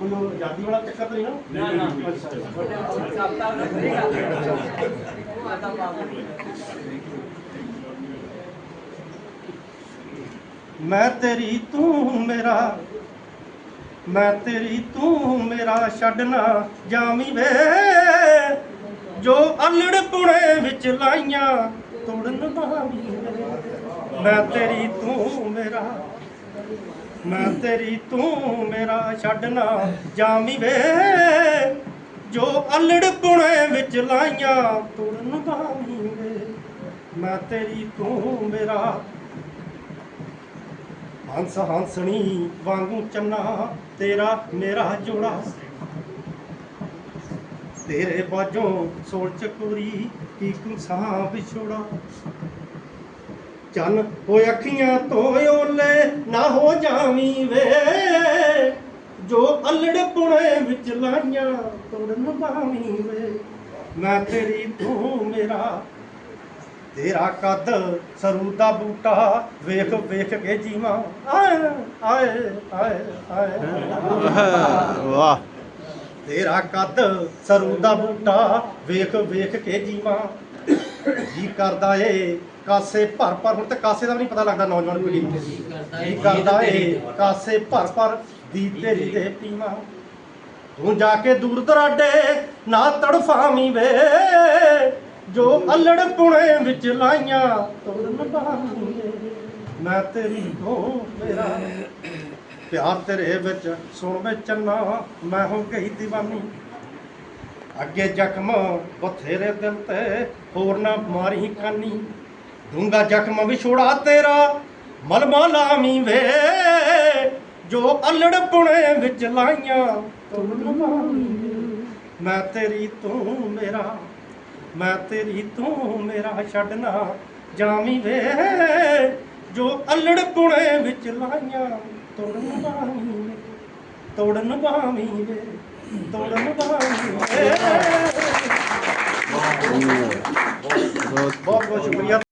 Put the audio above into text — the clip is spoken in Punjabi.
ਕੋਈ ਉਹ ਆਜ਼ਾਦੀ ਵਾਲਾ ਚੱਕਰ ਤਾਂ ਨਹੀਂ ਨਾ? ਨਾ ਨਾ। ਅੱਛਾ ਕਰਤਾ ਨਾ ਕਰੇਗਾ ਕਰਤਾ ਬਾਬੂ ਮੈਂ ਤੇਰੀ ਤੂੰ ਮੇਰਾ ਮੈਂ ਤੇਰੀ ਤੂੰ ਮੇਰਾ ਛੱਡਣਾ ਜਾਮੀ ਵੇ। ਜੋ ਅਲੜ ਪੁਣੇ ਵਿੱਚ ਲਾਈਆਂ ਤੋੜਨ ਬਾਵੀ ਮੈਂ ਤੇਰੀ ਤੂੰ ਮੇਰਾ ਮੈਂ ਤੇਰੀ ਤੂੰ ਮੇਰਾ ਛੱਡਣਾ ਜਾਮੀ ਵੇ। ਜੋ ਅਲੜ ਪੁਣੇ ਵਿੱਚ ਲਾਈਆਂ ਤੋੜਨ ਬਾਵੀ ਵੇ। ਮੈਂ ਤੇਰੀ ਤੂੰ ਮੇਰਾ ਹੰਸ ਹੰਸਣੀ ਵਾਂਗੂ ਚੰਨਾ, ਤੇਰਾ ਮੇਰਾ ਜੋੜਾ। ਤੇਰੇ ਬਾਝੋਂ ਸੋਲ ਚਕੂਰੀ, ਕੀ ਕੁਸਾਂ ਵਿਛੋੜਾ ਚੰਨ ਹੋਏ ਅੱਖੀਆਂ ਤੋਂ ਓਲੇ ਨਾ ਹੋ ਜਾਵੀਂ ਵੇ। ਜੋ ਅਲੜ ਪੁਣੇ ਵਿੱਚ ਲਾਈਆਂ ਤੋੜਨ ਬਾਵੀਂ ਵੇ। ਮੈਂ ਤੇਰੀ ਤੂੰ ਮੇਰਾ ਤੇਰਾ ਕੱਦ ਸਰੂ ਦਾ ਬੂਟਾ ਵੇਖ ਵੇਖ ਕੇ ਜੀਵਾਂ। ਆਏ ਆਏ ਆਏ ਆਏ। ਵਾਹ। ਤੇਰਾ ਕੱਦ ਸਰੂ ਦਾ ਬੂਟਾ ਵੇਖ ਵੇਖ ਕੇ ਜੀਵਾਂ। ਜੀ ਕਰਦਾ ਏ ਕਾਸੇ ਭਰ ਭਰ ਹੁਣ ਤੇ ਕਾਸੇ ਦਾ ਵੀ ਨਹੀਂ ਪਤਾ ਲੱਗਦਾ ਨੌਜਵਾਨ ਪੀੜ੍ਹੀ ਨੂੰ। ਜੀ ਕਰਦਾ ਏ ਕਾਸੇ ਭਰ ਭਰ ਦੀ ਤੇਰੀ ਦੇ ਪੀਵਾਂ ਤੂੰ। ਜਾ ਕੇ ਦੂਰ ਦਰਾਡੇ ਨਾ ਤੜਫਾਵੀਂ ਵੇ ਜੋ ਅਲੜ ਪੁਣੇ ਵਿੱਚ ਲਾਈਆਂ ਤੋੜਨ ਵੇ ਮੈਂ ਤੇਰੀ ਤੋਂ ਮੇਰਾ। ਪਿਆਰ ਤੇਰੇ ਵਿੱਚ ਸੁਣ ਵੇ ਚੰਨਾ ਮੈਂ ਹੋ ਗਈ دیਵਾਨੀ ਅੱਗੇ ਜ਼ਖਮ, ਬਥੇਰੇ ਦਿਲ ਤੇ ਹੋਰ ਨਾ ਮਾਰੀ ਕਾਨੀ। ਡੂੰਗਾ ਜ਼ਖਮ ਵਿਛੋੜਾ ਤੇਰਾ ਮਲਮਾ ਲਾਵੀਂ ਵੇ। ਜੋ ਅਲੜ ਪੁਣੇ ਵਿੱਚ ਲਾਈਆਂ ਤੋੜਨ ਬਾਵੀਂ ਮੈਂ ਤੇਰੀ ਤੂੰ ਮੇਰਾ, ਮੈਂ ਤੇਰੀ ਤੂੰ ਮੇਰਾ ਛੱਡਣਾ ਜਾਵੀਂ ਵੇ। ਜੋ ਅਲੜ ਪੁਣੇ ਵਿੱਚ ਲਾਈਆਂ, ਤੋੜਨ ਬਾਵੀਂ ਤੋੜਨ ਬਾਵੀਂ ਵੇ। ਤੋੜਨ